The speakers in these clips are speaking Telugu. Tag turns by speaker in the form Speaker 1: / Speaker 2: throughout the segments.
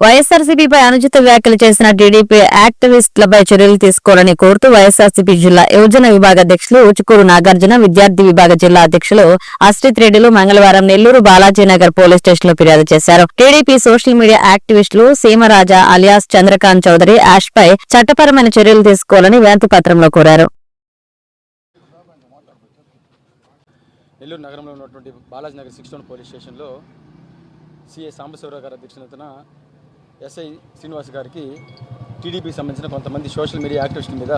Speaker 1: వైఎస్ఆర్సీపీపై అనుచిత వ్యాఖ్యలు చేసిన టీడీపీ యాక్టివిస్టులపై చర్యలు తీసుకోవాలని కోరుతూ వైఎస్ఆర్సీపీ జిల్లా యువజన విభాగ అధ్యక్షులు ఉచుకూరు నాగార్జున విద్యార్థి విభాగ జిల్లా అధ్యక్షులు అశ్రిత్ రెడ్డిలు మంగళవారం నెల్లూరు బాలాజీనగర్ పోలీస్ స్టేషన్లో ఫిర్యాదు చేశారు. టీడీపీ సోషల్ మీడియా యాక్టివిస్టులు సీమరాజా అలియాస్ చంద్రకాంత్ చౌదరి యాష్ పై చట్టపరమైన చర్యలు తీసుకోవాలని వినతి పత్రంలో కోరారు.
Speaker 2: నెల్లూరు నగరంలో ఉన్నటువంటి సిక్స్ టౌన్ పోలీస్ స్టేషన్లో సాంబశివరావు గారి అధ్యక్షతన ఎస్ఐ శ్రీనివాస్ గారికి టీడీపీకి సంబంధించిన కొంతమంది సోషల్ మీడియా యాక్టివిస్టుల మీద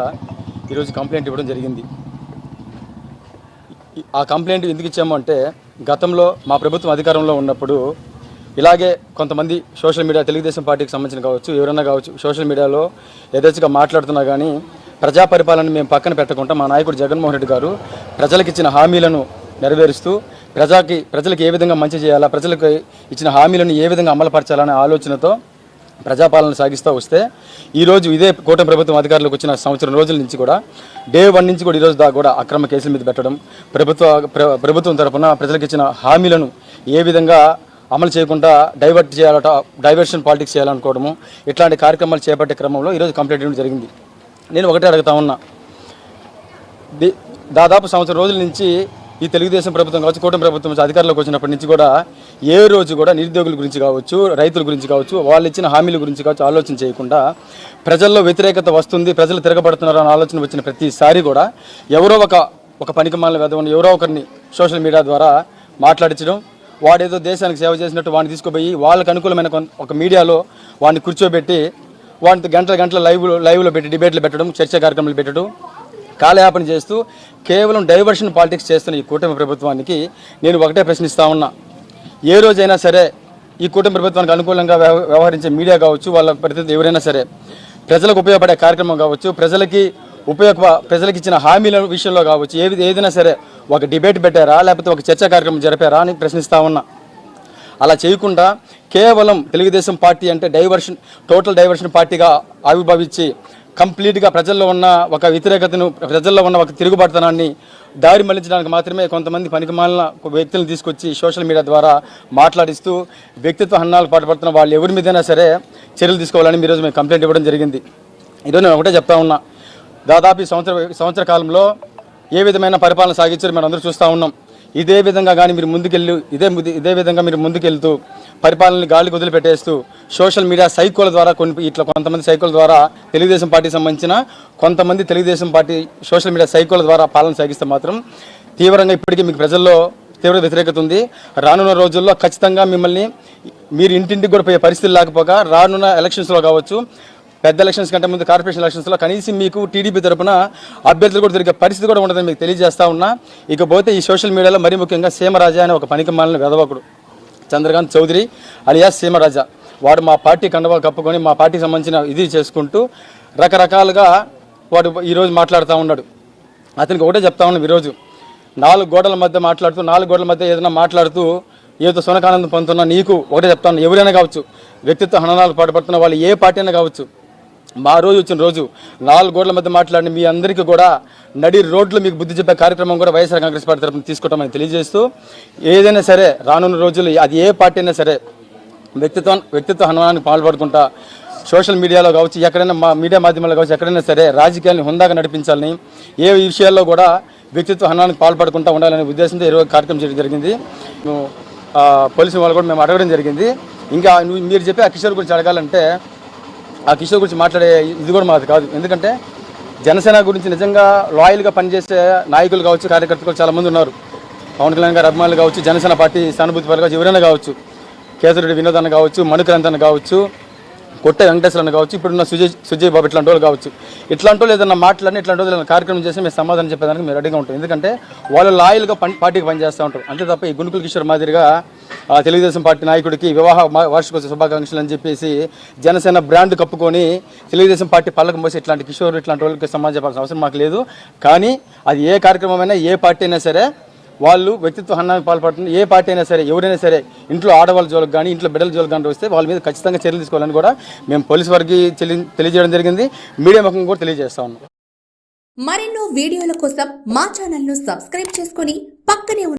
Speaker 2: ఈరోజు కంప్లైంట్ ఇవ్వడం జరిగింది. ఆ కంప్లైంట్ ఎందుకు ఇచ్చాము అంటే గతంలో మా ప్రభుత్వం అధికారంలో ఉన్నప్పుడు ఇలాగే కొంతమంది సోషల్ మీడియా తెలుగుదేశం పార్టీకి సంబంధించిన కావచ్చు ఎవరన్నా కావచ్చు సోషల్ మీడియాలో యథేచ్ఛగా మాట్లాడుతున్నా కానీ ప్రజా పరిపాలన మేము పక్కన పెట్టకుండా మా నాయకుడు జగన్మోహన్ రెడ్డి గారు ప్రజలకు ఇచ్చిన హామీలను నెరవేరుస్తూ ప్రజాకి ప్రజలకు ఏ విధంగా మంచి చేయాలా ప్రజలకు ఇచ్చిన హామీలను ఏ విధంగా అమలుపరచాలనే ఆలోచనతో ప్రజాపాలన సాగిస్తూ వస్తే ఈరోజు ఇదే కూటమి ప్రభుత్వం అధికారులకు వచ్చిన సంవత్సరం రోజుల నుంచి కూడా డే వన్ నుంచి కూడా ఈరోజు దాకా కూడా అక్రమ కేసుల మీద పెట్టడం ప్రభుత్వ ప్రభుత్వం తరఫున ప్రజలకు ఇచ్చిన హామీలను ఏ విధంగా అమలు చేయకుండా డైవర్ట్ చేయాలట డైవర్షన్ పాలిటిక్స్ చేయాలనుకోవడము ఇట్లాంటి కార్యక్రమాలు చేపట్టే క్రమంలో ఈరోజు కంప్లీట్ చేయడం జరిగింది. నేను ఒకటే అడుగుతా ఉన్నా. దాదాపు సంవత్సరం రోజుల నుంచి ఈ తెలుగుదేశం ప్రభుత్వం కావచ్చు కూటమి ప్రభుత్వం వచ్చి అధికారంలోకి వచ్చినప్పటి నుంచి కూడా ఏ రోజు కూడా నిరుద్యోగుల గురించి కావచ్చు రైతుల గురించి కావచ్చు వాళ్ళు ఇచ్చిన హామీల గురించి కావచ్చు ఆలోచన చేయకుండా ప్రజల్లో వ్యతిరేకత వస్తుంది ప్రజలు తిరగబడుతున్నారు అనే ఆలోచన వచ్చిన ప్రతిసారి కూడా ఎవరో ఒక ఒక పనికిమాల వెదవని ఎవరో ఒకరిని సోషల్ మీడియా ద్వారా మాట్లాడించడం వాడేదో దేశానికి సేవ చేసినట్టు వాడిని తీసుకుపోయి వాళ్ళకి అనుకూలమైన ఒక మీడియాలో వాడిని కూర్చోబెట్టి వాడితో గంటల గంటల లైవ్ లైవ్లో పెట్టి డిబేట్లు పెట్టడం చర్చా కార్యక్రమాలు పెట్టడం కాలయాపన చేస్తూ కేవలం డైవర్షన్ పాలిటిక్స్ చేస్తున్న ఈ కూటమి ప్రభుత్వానికి నేను ఒకటే ప్రశ్నిస్తా ఉన్నా. ఏ రోజైనా సరే ఈ కూటమి ప్రభుత్వానికి అనుకూలంగా వ్యవ- వ్యవహరించే మీడియా కావచ్చు వాళ్ళ ప్రతినిధి ఎవరైనా సరే ప్రజలకు ఉపయోగపడే కార్యక్రమం కావచ్చు ప్రజలకి ఉపయోగ ప్రజలకు ఇచ్చిన హామీల విషయంలో కావచ్చు ఏది ఏదైనా సరే ఒక డిబేట్ పెట్టారా లేకపోతే ఒక చర్చా కార్యక్రమం జరిపారా అని ప్రశ్నిస్తా ఉన్నా. అలా చేయకుండా కేవలం తెలుగుదేశం పార్టీ అంటే డైవర్షన్ టోటల్ డైవర్షన్ పార్టీగా ఆవిర్భవించి కంప్లీట్గా ప్రజల్లో ఉన్న ఒక వ్యతిరేకతను ప్రజల్లో ఉన్న ఒక తిరుగుబాటుతనాన్ని దారి మళ్ళించడానికి మాత్రమే కొంతమంది పనికిమాలిన వ్యక్తులను తీసుకొచ్చి సోషల్ మీడియా ద్వారా మాట్లాడిస్తూ వ్యక్తిత్వ హన్నాలకు పాటుపడుతున్న వాళ్ళు ఎవరి మీదైనా సరే చర్యలు తీసుకోవాలని ఈరోజు మేము కంప్లైంట్ ఇవ్వడం జరిగింది. ఈరోజు నేను ఒకటే చెప్తా ఉన్నా. దాదాపు ఈ సంవత్సర సంవత్సర కాలంలో ఏ విధమైన పరిపాలన సాగించారో మనం అందరూ చూస్తూ ఉన్నాం. ఇదే విధంగా కానీ మీరు ముందుకెళ్ళి ఇదే ఇదే విధంగా మీరు ముందుకెళ్తూ పరిపాలనని గాలికి వదిలిపెట్టేస్తూ సోషల్ మీడియా సైకోల ద్వారా కొన్ని ఇట్లా కొంతమంది సైకోల ద్వారా తెలుగుదేశం పార్టీకి సంబంధించిన కొంతమంది తెలుగుదేశం పార్టీ సోషల్ మీడియా సైకోల ద్వారా పాలన సాగిస్తే మాత్రం తీవ్రంగా ఇప్పటికీ మీకు ప్రజల్లో తీవ్ర వ్యతిరేకత ఉంది. రానున్న రోజుల్లో ఖచ్చితంగా మిమ్మల్ని మీరు ఇంటింటికి కూడా పోయే పరిస్థితులు లేకపోగా రానున్న ఎలక్షన్స్లో కావచ్చు పెద్ద ఎలక్షన్స్ కంటే ముందు కార్పొరేషన్ ఎలక్షన్స్లో కనీసం మీకు టీడీపీ తరపున అభ్యర్థులు కూడా తిరిగే పరిస్థితి కూడా ఉండదని మీకు తెలియజేస్తా ఉన్నా. ఇకపోతే ఈ సోషల్ మీడియాలో మరీ ముఖ్యంగా సీమరాజా అనే ఒక పనికి మాలిన వెదవకుడు చంద్రకాంత్ చౌదరి అలియాస్ సీమరాజా. వాడు మా పార్టీ కండవా కప్పుకొని మా పార్టీకి సంబంధించిన ఇది చేసుకుంటూ రకరకాలుగా వాడు ఈరోజు మాట్లాడుతూ ఉన్నాడు. అతనికి ఒకటే చెప్తా ఉన్నాం ఈరోజు. నాలుగు గోడల మధ్య మాట్లాడుతూ నాలుగు గోడల మధ్య ఏదైనా మాట్లాడుతూ ఏదో సునకానందం పొందుతున్నా నీకు ఒకటే చెప్తాను ఎవరైనా కావచ్చు వ్యక్తిత్వ హననాలు పాటుపడుతున్న వాళ్ళు ఏ పార్టీ అయినా కావచ్చు మా రోజు వచ్చిన రోజు నాలుగు గోడల మధ్య మాట్లాడిన మీ అందరికీ కూడా నడి రోడ్లు మీకు బుద్ధి చెప్పే కార్యక్రమం కూడా వైఎస్ఆర్ కాంగ్రెస్ పార్టీ తరఫున తీసుకుంటామని తెలియజేస్తూ ఏదైనా సరే రానున్న రోజులు అది ఏ పార్టీ అయినా సరే వ్యక్తిత్వం వ్యక్తిత్వ హనుమానానికి పాల్పడుకుంటా సోషల్ మీడియాలో కావచ్చు ఎక్కడైనా మా మీడియా మాధ్యమాల్లో కావచ్చు ఎక్కడైనా సరే రాజకీయాన్ని హుందాగా నడిపించాలని ఏ విషయాల్లో కూడా వ్యక్తిత్వ హనానికి పాల్పడకుండా ఉండాలనే ఉద్దేశంతో ఈరోజు కార్యక్రమం చేయడం జరిగింది. పోలీసు వాళ్ళు కూడా మేము అడగడం జరిగింది. ఇంకా నువ్వు- మీరు చెప్పి ఆ కిషోర్ గురించి అడగాలంటే ఆ కిషోర్ గురించి మాట్లాడే ఇది కూడా మాది కాదు. ఎందుకంటే జనసేన గురించి నిజంగా లాయల్గా పనిచేసే నాయకులు కావచ్చు కార్యకర్తలు చాలామంది ఉన్నారు. పవన్ కళ్యాణ్ గారు అభిమానులు కావచ్చు జనసేన పార్టీ సానుభూతి పరులు కావచ్చు ఎవరైనా కావచ్చు కేసరెడ్డి వినోద్ అన్న కావచ్చు మణిక్రాంత్ అన్న కావచ్చు కొట్టే వెంకటేశ్వరని కావచ్చు ఇప్పుడున్న సుజయ్ సుజయ్ బాబు ఇట్లాంటి వాళ్ళు కావచ్చు. ఇట్లాంటి వాళ్ళు ఏదైనా మాట్లాడిన ఇట్లాంటి వాళ్ళు కార్యక్రమం చేసి మేము సమాధానం చెప్పేదానికి మీరు రెడీగా ఉంటాం. ఎందుకంటే వాళ్ళు లాయల్గా పని పార్టీకి పనిచేస్తూ ఉంటారు. అంతే తప్ప ఈ గుణుకుల కిషోర్ మాదిరిగా తెలుగుదేశం పార్టీ నాయకుడికి వివాహ వార్షికోత్సవ శుభాకాంక్షలు అని చెప్పేసి జనసేన బ్రాండ్ కప్పుకొని తెలుగుదేశం పార్టీ పళ్ళకు మోసి ఇట్లాంటి కిషోర్ ఇట్లాంటి వాళ్ళకి సమాజం చెప్పాల్సిన అవసరం మాకు లేదు. కానీ అది ఏ కార్యక్రమమైనా ఏ పార్టీ అయినా సరే వాళ్ళు వ్యక్తిత్వ హన్నాన్ని పాల్పడుతుంది ఏ పార్టీ అయినా సరే ఎవరైనా సరే ఇంట్లో ఆడవాళ్ళ జోలకు కానీ ఇంట్లో బిడ్డల జోలకు కానీ వస్తే వాళ్ళ మీద ఖచ్చితంగా చర్యలు తీసుకోవాలని కూడా మేము పోలీస్ వారికి తెలియజేయడం జరిగింది. మీడియా ముఖంగా కూడా తెలియజేస్తా ఉన్నాం.
Speaker 3: మరెన్నో వీడియోల కోసం మా ఛానల్ను సబ్స్క్రైబ్ చేసుకుని పక్కనే